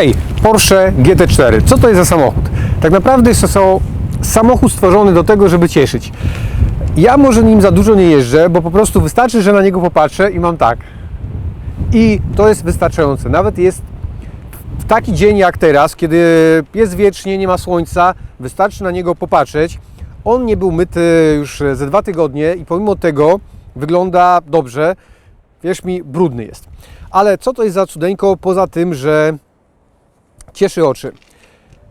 Hej, Porsche GT4. Co to jest za samochód? Tak naprawdę jest to samochód stworzony do tego, żeby cieszyć. Ja może nim za dużo nie jeżdżę, bo po prostu wystarczy, że na niego popatrzę i mam tak. I to jest wystarczające. Nawet jest w taki dzień jak teraz, kiedy jest wiecznie, nie ma słońca, wystarczy na niego popatrzeć. On nie był myty już ze dwa tygodnie i pomimo tego wygląda dobrze. Wierz mi, brudny jest. Ale co to jest za cudeńko, poza tym, że cieszy oczy.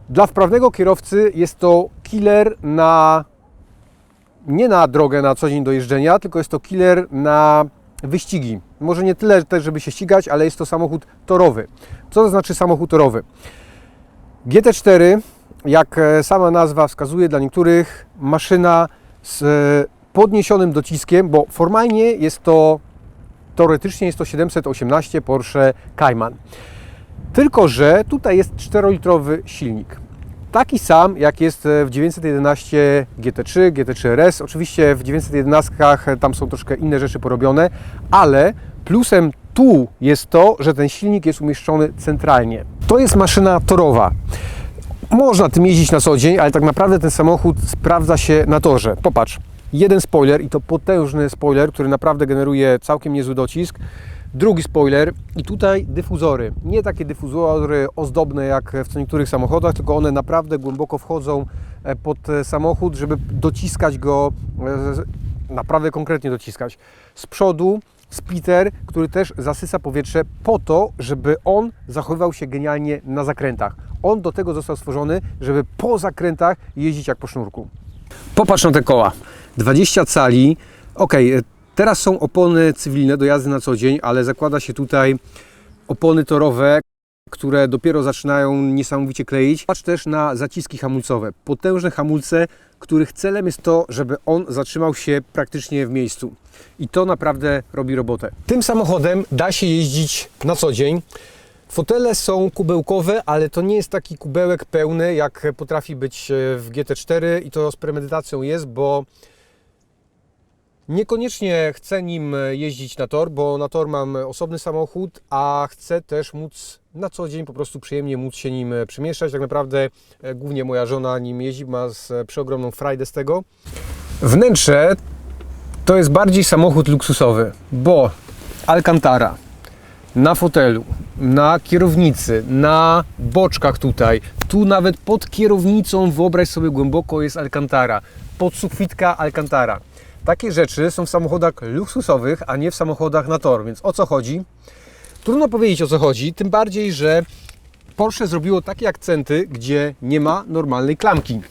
Dla wprawnego kierowcy jest to killer na nie na drogę na co dzień do jeżdżenia, tylko jest to killer na wyścigi. Może nie tyle też, żeby się ścigać, ale jest to samochód torowy. Co to znaczy samochód torowy? GT4, jak e, sama nazwa wskazuje, dla niektórych maszyna z e, podniesionym dociskiem, bo formalnie jest to, teoretycznie jest to 718 Porsche Cayman. Tylko, że tutaj jest 4-litrowy silnik. Taki sam jak jest w 911 GT3, GT3 RS. Oczywiście w 911 tam są troszkę inne rzeczy porobione, ale plusem tu jest to, że ten silnik jest umieszczony centralnie. To jest maszyna torowa. Można tym jeździć na co dzień, ale tak naprawdę ten samochód sprawdza się na torze. Popatrz, jeden spoiler i to potężny spoiler, który naprawdę generuje całkiem niezły docisk. Drugi spoiler i tutaj dyfuzory. Nie takie dyfuzory ozdobne jak w co niektórych samochodach, tylko one naprawdę głęboko wchodzą e, pod e, samochód, żeby dociskać go, e, naprawdę konkretnie dociskać. Z przodu splitter, który też zasysa powietrze po to, żeby on zachowywał się genialnie na zakrętach. On do tego został stworzony, żeby po zakrętach jeździć jak po sznurku. Popatrz na te koła. 20 cali. Ok, teraz są opony cywilne do jazdy na co dzień, ale zakłada się tutaj opony torowe, które dopiero zaczynają niesamowicie kleić. Patrz też na zaciski hamulcowe. Potężne hamulce, których celem jest to, żeby on zatrzymał się praktycznie w miejscu. I to naprawdę robi robotę. Tym samochodem da się jeździć na co dzień. Fotele są kubełkowe, ale to nie jest taki kubełek pełny, jak potrafi być e, w GT4 i to z premedytacją jest, bo niekoniecznie chcę nim jeździć na tor, bo na tor mam osobny samochód, a chcę też móc na co dzień po prostu przyjemnie móc się nim przemieszczać. Tak naprawdę e, głównie moja żona nim jeździ, ma z, e, przeogromną frajdę z tego. Wnętrze to jest bardziej samochód luksusowy, bo Alcantara na fotelu, na kierownicy, na boczkach tutaj, tu nawet pod kierownicą, wyobraź sobie głęboko jest Alcantara, podsukwitka Alcantara. Takie rzeczy są w samochodach luksusowych, a nie w samochodach na tor, więc o co chodzi? Trudno powiedzieć o co chodzi, tym bardziej, że Porsche zrobiło takie akcenty, gdzie nie ma normalnej klamki.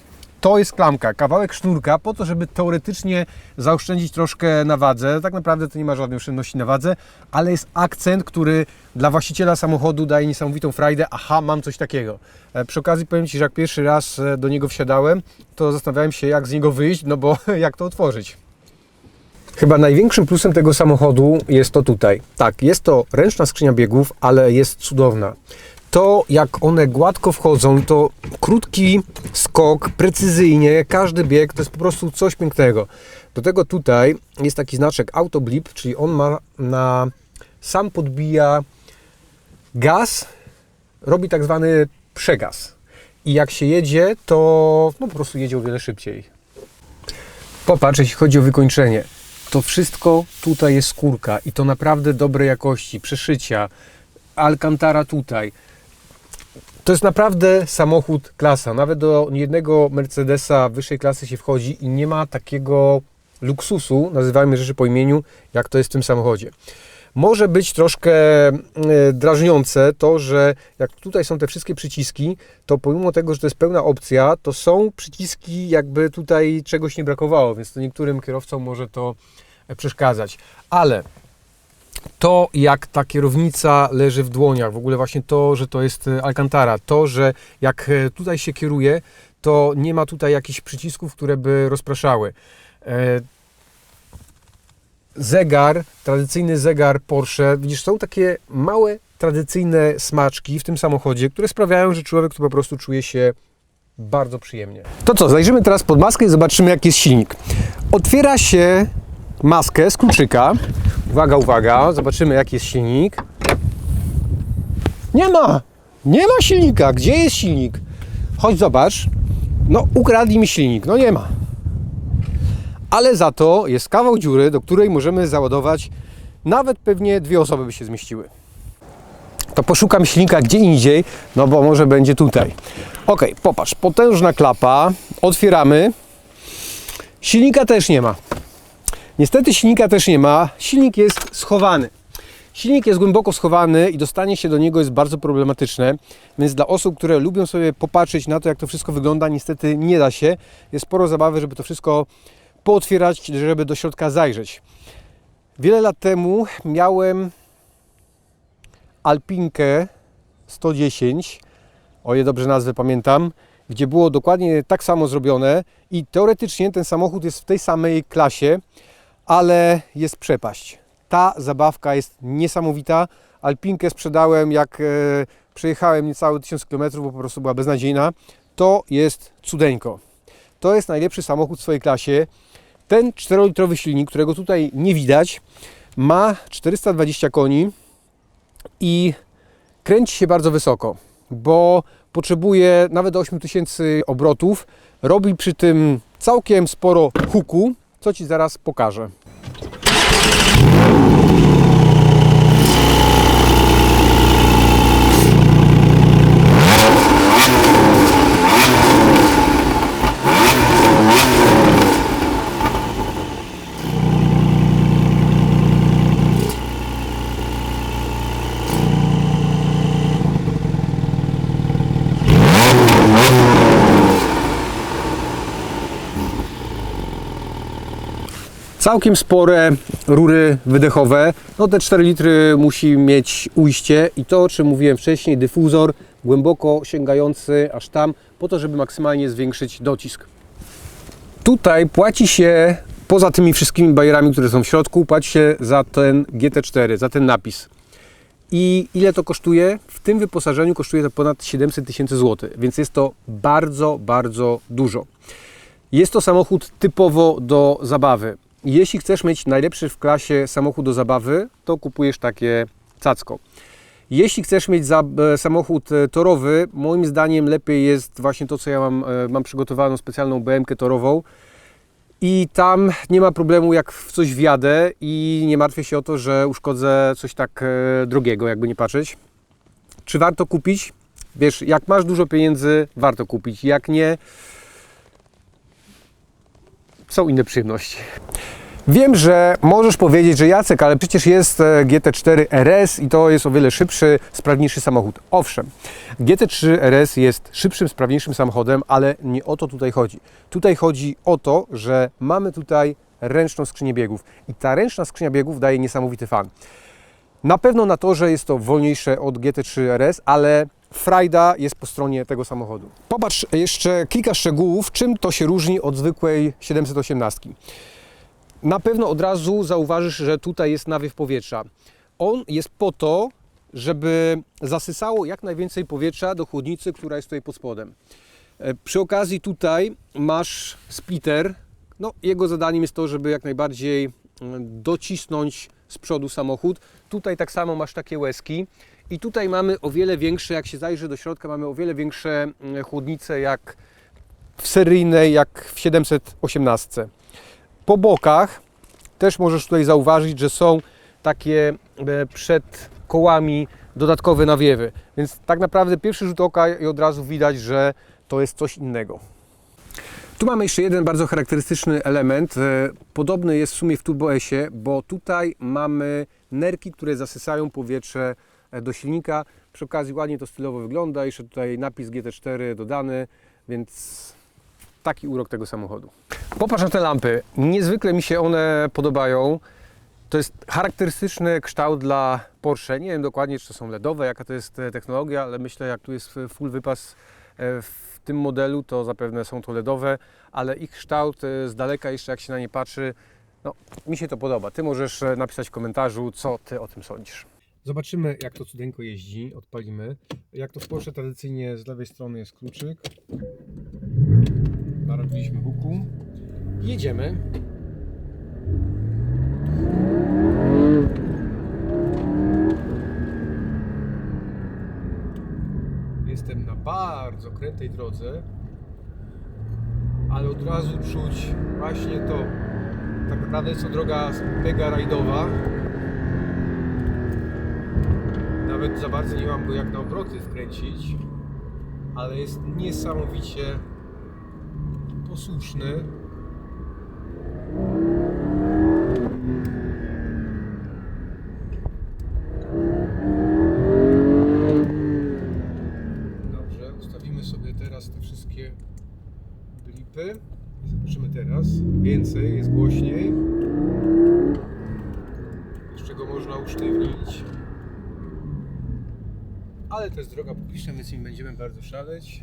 To jest klamka, kawałek sznurka po to, żeby teoretycznie zaoszczędzić troszkę na wadze. Tak naprawdę to nie ma żadnej oszczędności na wadze, ale jest akcent, który dla właściciela samochodu daje niesamowitą frajdę. Aha, mam coś takiego. E, Przy okazji powiem Ci, że jak pierwszy raz e, do niego wsiadałem, to zastanawiałem się jak z niego wyjść, no bo jak to otworzyć. Chyba największym plusem tego samochodu jest to tutaj. Tak, jest to ręczna skrzynia biegów, ale jest cudowna. To, jak one gładko wchodzą, to krótki skok, precyzyjnie, każdy bieg to jest po prostu coś pięknego. Do tego tutaj jest taki znaczek autoblip, czyli on ma na sam podbija gaz, robi tak zwany przegaz. I jak się jedzie, to no, po prostu jedzie o wiele szybciej. Popatrz, jeśli chodzi o wykończenie. To wszystko tutaj jest skórka i to naprawdę dobrej jakości, przeszycia, Alcantara tutaj. To jest naprawdę samochód klasa. Nawet do jednego Mercedesa wyższej klasy się wchodzi i nie ma takiego luksusu, nazywajmy rzeczy po imieniu, jak to jest w tym samochodzie. Może być troszkę e, drażniące to, że jak tutaj są te wszystkie przyciski, to pomimo tego, że to jest pełna opcja, to są przyciski, jakby tutaj czegoś nie brakowało, więc to niektórym kierowcom może to e, przeszkadzać. Ale to, jak ta kierownica leży w dłoniach, w ogóle właśnie to, że to jest e, Alcantara, to, że jak tutaj się kieruje, to nie ma tutaj jakichś przycisków, które by rozpraszały. Zegar, tradycyjny zegar Porsche, widzisz, są takie małe, tradycyjne smaczki w tym samochodzie, które sprawiają, że człowiek tu po prostu czuje się bardzo przyjemnie. To co, zajrzymy teraz pod maskę i zobaczymy, jaki jest silnik. Otwiera się maskę z kluczyka. Uwaga, uwaga, zobaczymy, jaki jest silnik. Nie ma! Nie ma silnika. Gdzie jest silnik? Chodź zobacz. No, ukradli mi silnik. No nie ma. Ale za to jest kawał dziury, do której możemy załadować nawet pewnie dwie osoby by się zmieściły. To poszukam silnika gdzie indziej, no bo może będzie tutaj. Ok, popatrz, potężna klapa, otwieramy. Silnika też nie ma. Niestety silnika też nie ma. Silnik jest schowany. Silnik jest głęboko schowany i dostanie się do niego jest bardzo problematyczne, więc dla osób, które lubią sobie popatrzeć na to, jak to wszystko wygląda, niestety nie da się. Jest sporo zabawy, żeby to wszystko pootwierać, żeby do środka zajrzeć. Wiele lat temu miałem Alpinkę 110, o ile dobrze nazwę pamiętam, gdzie było dokładnie tak samo zrobione i teoretycznie ten samochód jest w tej samej klasie, ale jest przepaść. Ta zabawka jest niesamowita. Alpinkę sprzedałem jak e, przejechałem niecałe 1000 km, bo po prostu była beznadziejna. To jest cudeńko. To jest najlepszy samochód w swojej klasie. Ten 4-litrowy silnik, którego tutaj nie widać, ma 420 koni i kręci się bardzo wysoko, bo potrzebuje nawet do 8000 obrotów. Robi przy tym całkiem sporo huku, co Ci zaraz pokażę. Całkiem spore rury wydechowe. No te 4 litry musi mieć ujście i to, o czym mówiłem wcześniej, dyfuzor głęboko sięgający aż tam, po to, żeby maksymalnie zwiększyć docisk. Tutaj płaci się, poza tymi wszystkimi bajerami, które są w środku, płaci się za ten GT4, za ten napis. I ile to kosztuje? W tym wyposażeniu kosztuje to ponad 700 tysięcy złotych, więc jest to bardzo, bardzo dużo. Jest to samochód typowo do zabawy. Jeśli chcesz mieć najlepszy w klasie samochód do zabawy, to kupujesz takie cacko. Jeśli chcesz mieć e, samochód e, torowy, moim zdaniem lepiej jest właśnie to, co ja mam, e, mam przygotowaną specjalną BMK torową. I tam nie ma problemu, jak w coś wjadę i nie martwię się o to, że uszkodzę coś tak drogiego, jakby nie patrzeć. Czy warto kupić? Wiesz, jak masz dużo pieniędzy, warto kupić. Jak nie, są inne przyjemności. Wiem, że możesz powiedzieć, że Jacek, ale przecież jest e, GT4 RS i to jest o wiele szybszy, sprawniejszy samochód. Owszem, GT3 RS jest szybszym, sprawniejszym samochodem, ale nie o to tutaj chodzi. Tutaj chodzi o to, że mamy tutaj ręczną skrzynię biegów i ta ręczna skrzynia biegów daje niesamowity fan. Na pewno na torze jest to wolniejsze od GT3 RS, ale frajda jest po stronie tego samochodu. Popatrz jeszcze kilka szczegółów, czym to się różni od zwykłej 718. Na pewno od razu zauważysz, że tutaj jest nawiew powietrza. On jest po to, żeby zasysało jak najwięcej powietrza do chłodnicy, która jest tutaj pod spodem. E, Przy okazji tutaj masz splitter. No, jego zadaniem jest to, żeby jak najbardziej mm, docisnąć z przodu samochód. Tutaj tak samo masz takie łezki. I tutaj mamy o wiele większe, jak się zajrzy do środka, mamy o wiele większe mm, chłodnice jak w seryjnej, jak w 718. Po bokach też możesz tutaj zauważyć, że są takie e, przed kołami dodatkowe nawiewy. Więc tak naprawdę pierwszy rzut oka i od razu widać, że to jest coś innego. Tu mamy jeszcze jeden bardzo charakterystyczny element. e, Podobny jest w sumie w Turbo S-ie, bo tutaj mamy nerki, które zasysają powietrze do silnika. Przy okazji ładnie to stylowo wygląda. Jeszcze tutaj napis GT4 dodany, więc taki urok tego samochodu. Popatrz na te lampy. Niezwykle mi się one podobają. To jest charakterystyczny kształt dla Porsche. Nie wiem dokładnie, czy to są LEDowe, jaka to jest e, technologia, ale myślę, jak tu jest e, full wypas e, w tym modelu, to zapewne są to LEDowe, ale ich kształt e, z daleka jeszcze jak się na nie patrzy, no, mi się to podoba. Ty możesz e, napisać w komentarzu, co ty o tym sądzisz. Zobaczymy, jak to cudeńko jeździ. Odpalimy. Jak to w Porsche tradycyjnie z lewej strony jest kluczyk. Narobiliśmy huku. Jedziemy. okrętej drodze, ale od razu czuć właśnie to. Tak naprawdę jest to droga mega rajdowa. Nawet za bardzo nie mam go jak na obroty wkręcić, ale jest niesamowicie posłuszny. Dobrze, ustawimy sobie teraz te wszystkie blipy i zobaczymy teraz. Więcej, jest głośniej. Jeszcze go można usztywnić. Ale to jest droga publiczna, więc nie będziemy bardzo szaleć.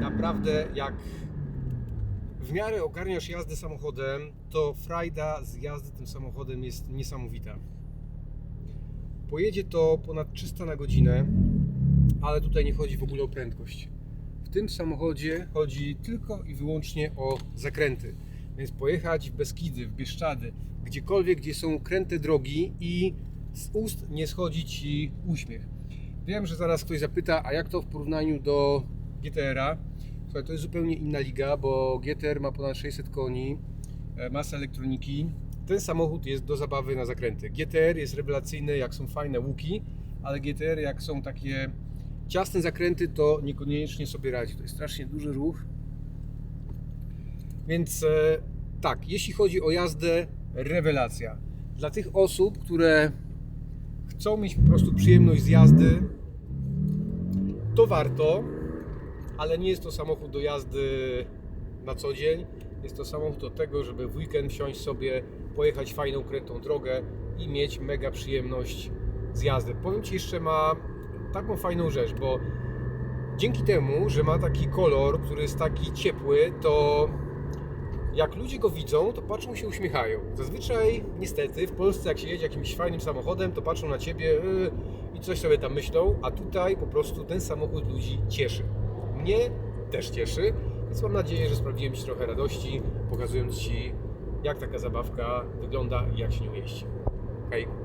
Naprawdę jak w miarę ogarniasz jazdę samochodem, to frajda z jazdy tym samochodem jest niesamowita. Pojedzie to ponad 300 na godzinę, ale tutaj nie chodzi w ogóle o prędkość. W tym samochodzie chodzi tylko i wyłącznie o zakręty. Więc pojechać w Beskidy, w Bieszczady, gdziekolwiek, gdzie są kręte drogi i z ust nie schodzi Ci uśmiech. Wiem, że zaraz ktoś zapyta, a jak to w porównaniu do GTR-a? Słuchaj, to jest zupełnie inna liga, bo GTR ma ponad 600 koni, e, masę elektroniki. Ten samochód jest do zabawy na zakręty. GTR jest rewelacyjny, jak są fajne łuki, ale GTR, jak są takie ciasne zakręty, to niekoniecznie sobie radzi. To jest strasznie duży ruch. Więc e, tak, jeśli chodzi o jazdę, rewelacja. Dla tych osób, które chcą mieć po prostu przyjemność z jazdy, to warto, ale nie jest to samochód do jazdy na co dzień. Jest to samochód do tego, żeby w weekend wsiąść sobie, pojechać fajną, krętą drogę i mieć mega przyjemność z jazdy. Powiem Ci jeszcze ma taką fajną rzecz, bo dzięki temu, że ma taki kolor, który jest taki ciepły, to jak ludzie go widzą, to patrzą się uśmiechają. Zazwyczaj, niestety, w Polsce jak się jedzie jakimś fajnym samochodem, to patrzą na Ciebie yy, i coś sobie tam myślą, a tutaj po prostu ten samochód ludzi cieszy. Mnie też cieszy, więc mam nadzieję, że sprawiłem Ci trochę radości, pokazując Ci, jak taka zabawka wygląda i jak się nią jeździ. Hej!